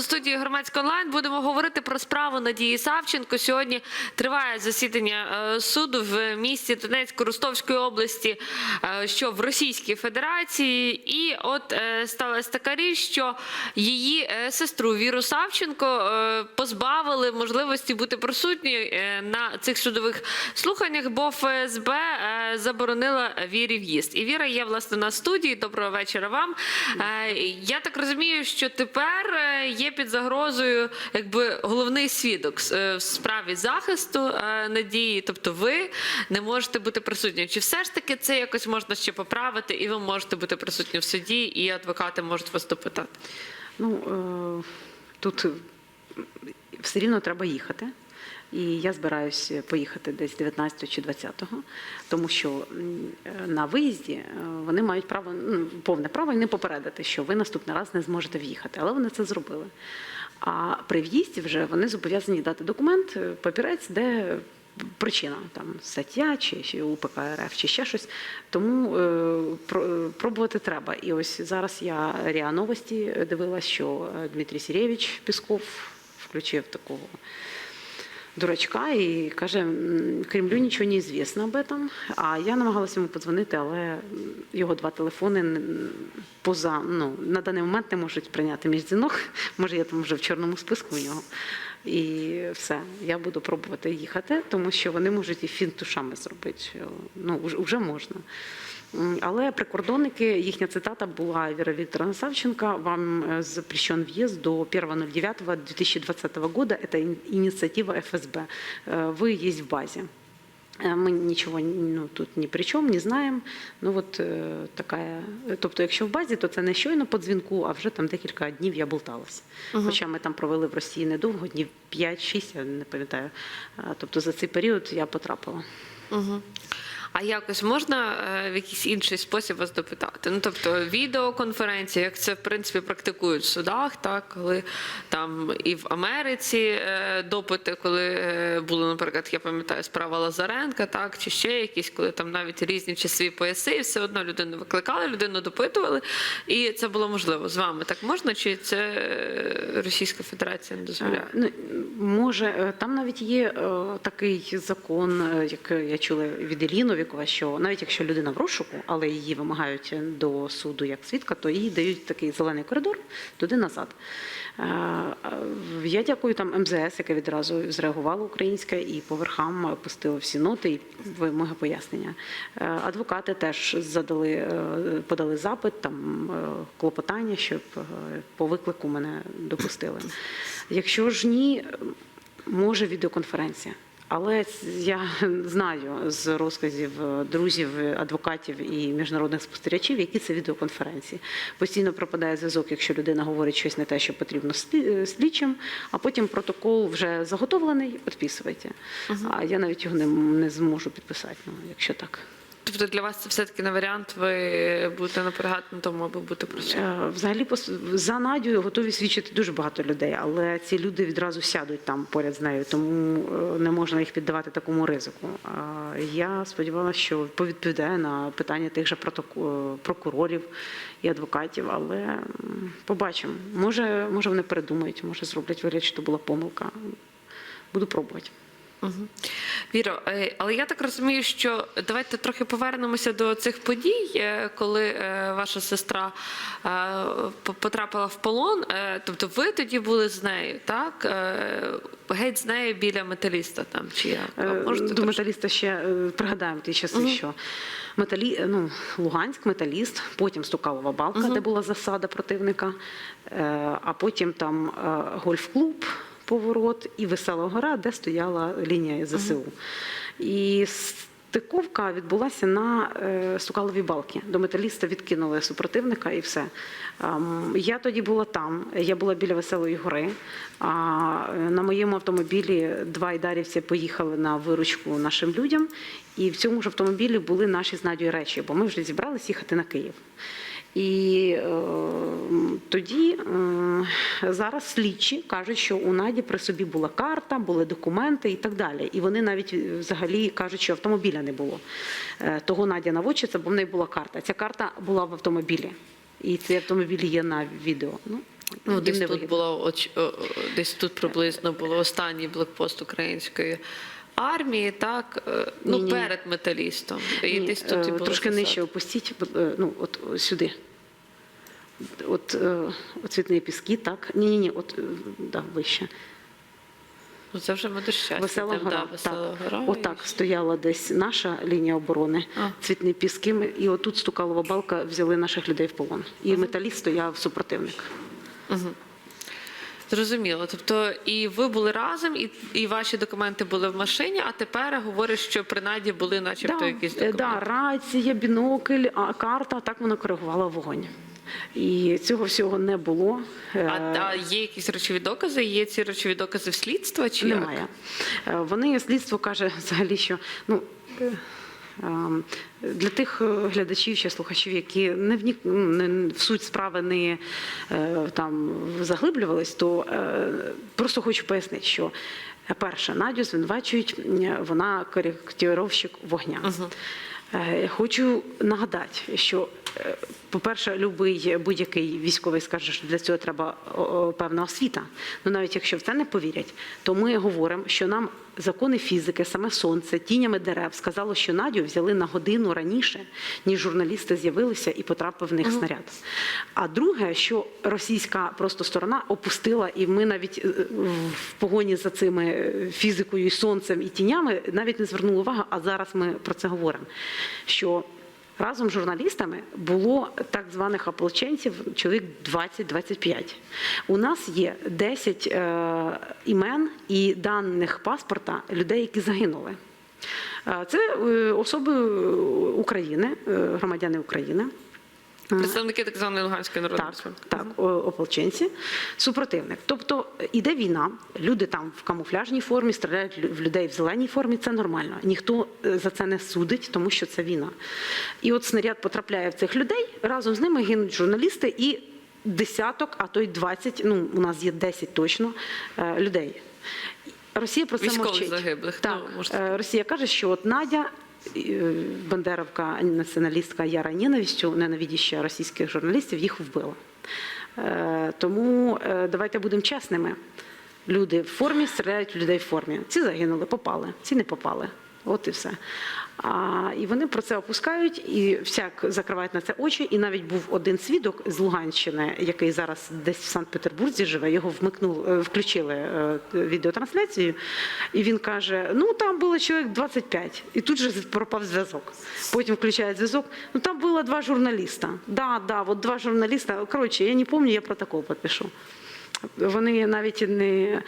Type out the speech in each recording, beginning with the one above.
до студії громадського онлайн. Будемо говорити про справу Надії Савченко. Сьогодні триває засідання е, суду в місті Донецьку Ростовської області, е, що в Російській Федерації. І от е, сталася така річ, що її сестру Віру Савченко позбавили можливості бути присутньою на цих судових слуханнях, бо ФСБ заборонила Вірі в'їзд. І Віра є власне на студії. Доброго вечора вам. Я так розумію, що тепер е, під загрозою якби головний свідок е, в справі захисту е, надії, тобто ви не можете бути присутні. Чи все ж таки це якось можна ще поправити, і ви можете бути присутні в суді, і адвокати можуть вас допитати? Ну, е, тут все рівно треба їхати. І я збираюся поїхати десь 19 чи 20-го, тому що е, на виїзді е, вони мають право, ну, повне право і не попередити, що ви наступний раз не зможете в'їхати. Але вони це зробили. А при в'їзді вже вони зобов'язані дати документ, е, папірець, де причина там стаття чи, УПК РФ, чи ще щось. Тому е, про- пробувати треба. І ось зараз я РІА Новості дивилась, що Дмитрій Сірєвич Пісков включив такого дурачка і каже, «М, Кремлю нічого не звісно об этом. А я намагалася йому подзвонити, але його два телефони поза ну, на даний момент не можуть прийняти мій дзвінок. Може, я там вже в чорному списку у нього. І все, я буду пробувати їхати, тому що вони можуть і фінтушами зробити. Ну, вже можна. М, Але прикордонники, їхня цитата була Віра Вікторовна Савченко, вам э, запрещен въезд до 1.09.2020 года, это ин- инициатива ФСБ, Э, вы есть в базе. Е, Ми нічого ну, тут ні при чому, не знаємо. Ну от е, така, тобто, якщо в базі, то це не щойно по дзвінку, а вже там декілька днів я болталась. Хоча ми там провели в Росії недовго, днів 5-6, я не пам'ятаю. Е, Тобто за цей період я потрапила. Угу. А якось можна е, в якийсь інший спосіб вас допитати? Ну тобто відеоконференція, як це в принципі практикують в судах, так коли там і в Америці е, допити, коли е, були, наприклад, я пам'ятаю, справа Лазаренка, так чи ще якісь, коли там навіть різні часові пояси, і все одно людину викликали, людину допитували, і це було можливо з вами. Так можна, чи це Російська Федерація не дозволяє? Може, е, там навіть є е, такий закон, е, як я чула від Іллі Новікова, що навіть якщо людина в розшуку, але її вимагають до суду як свідка, то їй дають такий зелений коридор туди назад. Е, Я дякую там МЗС, яке відразу зреагувало українське і по верхам пустило всі ноти і вимоги пояснення. Адвокати теж задали, подали запит, там клопотання, щоб по виклику мене допустили. Якщо ж ні, може відеоконференція. Але я знаю з розказів друзів, адвокатів і міжнародних спостерігачів, які це відеоконференції. Постійно пропадає зв'язок, якщо людина говорить щось не те, що потрібно слі- слідчим, а потім протокол вже заготовлений, підписуйте. А я навіть його не, не зможу підписати, ну, якщо так. Тобто для вас це все-таки не варіант, ви будете наполягати на тому, аби бути присутнім? Е, Взагалі за Надю готові свідчити дуже багато людей, але ці люди відразу сядуть там поряд з нею, тому е, не можна їх піддавати такому ризику. Я сподівалася, що повідповідає на питання тих же протоко- прокурорів і адвокатів, але побачимо. Може, може вони передумають, може зроблять вигляд, що то була помилка. Буду пробувати. Угу. Віро, е, але я так розумію, що давайте трохи повернемося до цих подій, е, коли е, ваша сестра потрапила в полон. Тобто ви тоді були з нею, так? Геть з нею біля металіста там чи як? Е, Можете До металіста ще пригадаємо ті часи, що металі, ну, Луганськ, металіст, потім Стукалова балка, де була засада противника, а потім там гольф-клуб, поворот і Весела гора, де стояла лінія ЗСУ. І стиковка відбулася на е, Стукаловій балці. До металіста відкинули супротивника і все. Я тоді була там, я була біля Веселої гори. А е, на моєму автомобілі два айдарівці поїхали на виручку нашим людям. І в цьому ж автомобілі були наші з Надією речі, бо ми вже зібрались їхати на Київ. І е, тоді е, зараз слідчі кажуть, що у Наді при собі була карта, були документи і так далі. І вони навіть е, взагалі кажуть, що автомобіля не було. Е, того Надя наводчиця, бо в неї була карта. Ця карта була в автомобілі. І цей автомобіль є на відео. Ну, Ну, десь тут було оч- о- о- десь тут приблизно було останній блокпост української армії, так е, ну Ні-ні. перед металістом. І Ні, десь тут і е, трошки нижче опустіть, е, ну от сюди. От, цвітні піски, так. Ні, ні, ні, от да, вище. Ну, це вже ми до щастя. Весела гора. Да, весела так. гора. Отак стояла десь наша лінія оборони, А. цвітні піски, і отут стукалова балка, взяли наших людей в полон. І металіст стояв супротивник. Зрозуміло. Тобто, і ви були разом, і, і ваші документи були в машині, а тепер говорять, що при наді були, начебто, якісь е, документи. да, рація, бінокль, а карта, так вона коригувала вогонь. І цього всього не було. Е, А, а є якісь речові докази? Є ці речові докази в слідства? Чи? Немає. Е, Вони слідство каже взагалі, що ну. Ем, Для тих е, глядачів чи слухачів, які не в, не в суть справи не е, там заглиблювались, то е, просто хочу пояснити, що перше, Надю звинувачують, вона коректировщик вогня. Угу. Хочу нагадати, що, по-перше, любий будь-який військовий скаже, що для цього треба певна освіта. Ну навіть якщо в це не повірять, то ми говоримо, що нам закони фізики, саме сонце, тінями дерев сказало, що Надю взяли на годину раніше, ніж журналісти з'явилися і потрапив в них снаряд. А друге, що російська просто сторона опустила, і ми навіть е, в погоні за цими е, фізикою, і сонцем і тінями навіть не звернули увагу, а зараз ми про це говоримо. Що разом з журналістами було так званих ополченців чоловік 20-25. У нас є 10 е, імен і даних паспорта людей, які загинули. Е, Це е, особи України, е, громадяни України. Представники так званої Луганської народної Так, республіки. так, ополченці, супротивник. Тобто іде війна, люди там в камуфляжній формі, стріляють в людей в зеленій формі, це нормально. Ніхто е, за це не судить, тому що це війна. І от снаряд потрапляє в цих людей, разом з ними гинуть журналісти і десяток, а то й 20, ну у нас є 10 точно е, людей. Росія про це Військових мовчить. загиблих, Так, ну, е, Росія каже, що от Надя. Е, Бандеровка, націоналістка яра Ненавістю, ненавидіща російських журналістів, їх вбила. Е, Тому е, давайте будемо чесними. Люди в формі стріляють людей в формі. Ці загинули, попали, ці не попали. От і все. А, і вони про це опускають і всяк закривають на це очі. І навіть був один свідок з Луганщини, який зараз десь в Санкт-Петербурзі живе. Його вмикнув, е, включили е, відеотрансляцію, і він каже: ну там було чоловік 25. І тут же пропав зв'язок. Потім включають зв'язок. Ну там було два журналіста. Да, да, от два журналіста. Коротше, я не пам'ятаю, я протокол підпишу. Вони навіть не.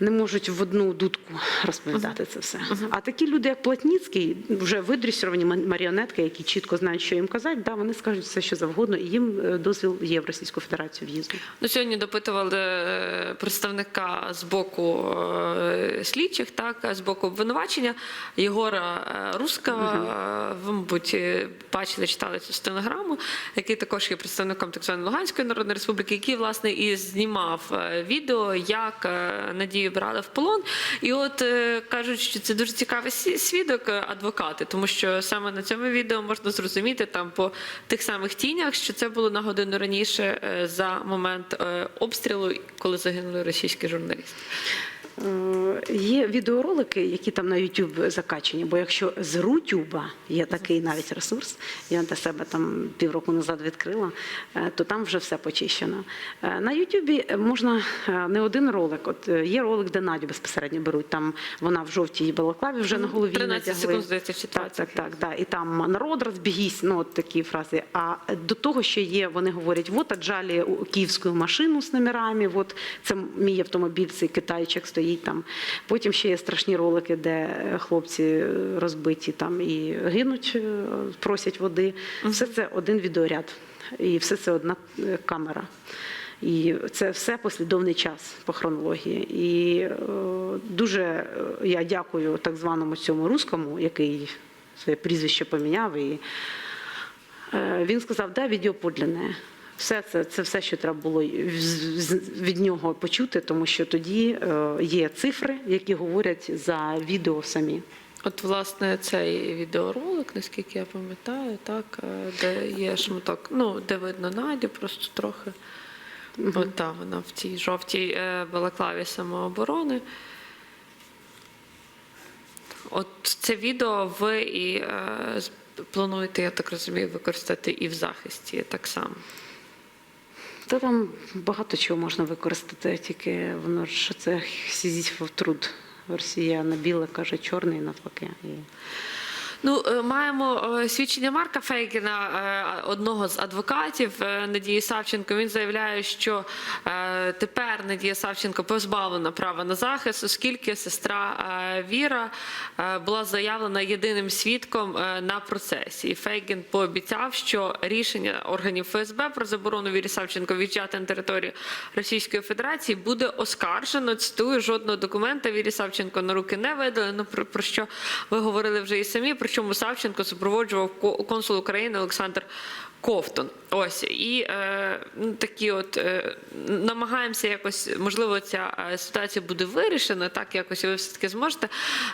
Не можуть в одну дудку розповідати це все. А такі люди, як Платніцький, вже видресіровані ман- маріонетки, які чітко знають, що їм казати, да, вони скажуть все, що завгодно, і їм е, дозвіл є в Російську Федерацію в'їзду. Ну, сьогодні допитували е, представника з боку е, слідчих, так, з боку обвинувачення Єгора Рускава. Е, Ви, мабуть, бачили, читали цю стенограму, який також є представником так званої Луганської Народної Республіки, який, власне, і знімав відео, як е, Надію брали в полон. І от е, кажуть, що це дуже цікавий свідок е, адвокати, тому що саме на цьому відео можна зрозуміти там по тих самих тінях, що це було на годину раніше е, за момент обстрілу, коли загинули російські журналісти. Е, Є відеоролики, які там на YouTube закачені, бо якщо з Рутюба є такий навіть ресурс, я для себе там півроку назад відкрила, е, то там вже все почищено. Е, На Ютубі можна не один ролик. От є ролик, де Надю безпосередньо беруть. Там вона в жовтій балаклаві вже на голові 13 надягли. секунд, здається, чи Так, так, так, так. І там народ розбігісь, ну от такі фрази. А до того ще є, вони говорять, от у- київську машину з номерами, от це мій автомобіль, цей китайчик стоїть там. Потім ще є страшні ролики, де е, хлопці е, розбиті там і гинуть, е, просять води. Все це один відеоряд. І все це одна камера. І це все послідовний час по хронології. І е, дуже я дякую так званому цьому рускому, який своє прізвище поміняв. І е, він сказав, да, відео подлинне. Все це, це все, що треба було від нього почути, тому що тоді е, є цифри, які говорять за відео самі. От, власне, цей відеоролик, наскільки я пам'ятаю, так, е, де є шматок, ну, де видно Надю, просто трохи. От та вона в цій жовтій е, балаклаві самооборони. От це відео ви і е, плануєте, я так розумію, використати і в захисті так само. Та там багато чого можна використати, тільки воно ж це сізіфов труд. Росіяна біле каже чорний навпаки. І... Ну, е, маємо е, свідчення Марка Фейгіна, е, одного з адвокатів Надії Савченко. Він заявляє, що тепер Надія Савченко позбавлена права на захист, оскільки сестра Віра була заявлена єдиним свідком на процесі. І Фейгін пообіцяв, що рішення органів ФСБ про заборону Вірі Савченко в'їжджати на територію Російської Федерації буде оскаржено. Цитую, жодного документа Вірі Савченко на руки не видалено. Про, про що ви говорили вже і самі. Причому Савченко супроводжував ко- консул України Олександр Ковтун. Ось і е, ну, такі, от е, намагаємося якось, можливо, ця е, ситуація буде вирішена, так якось ви все таки зможете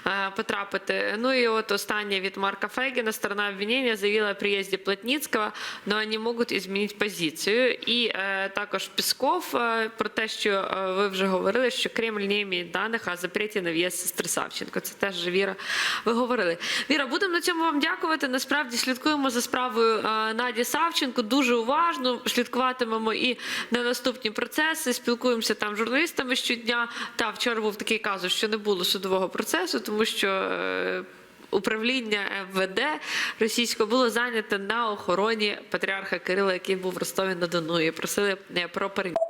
е, потрапити. Ну і от останнє від Марка Фейгена. Сторона обвинения заявила о приезде Плотницкого, но они можуть изменить позицію. І е, також Пісков е, про те, що е, ви вже говорили, що Кремль не має даних о запреті на в'їзд сестри Савченко. Це теж Віра. Ви говорили. Віра, будемо на цьому вам дякувати. Насправді слідкуємо за справою е, Наді Савченко дуже уважно. Слідкуватимемо і на наступні процеси. Спілкуємося там з журналістами щодня. Та вчора був такий казус, що не було судового процесу, тому що. е, Управління МВД російського було зайняте на охороні патріарха Кирила, який був в Ростові на Дону, і просили е, про переміщення.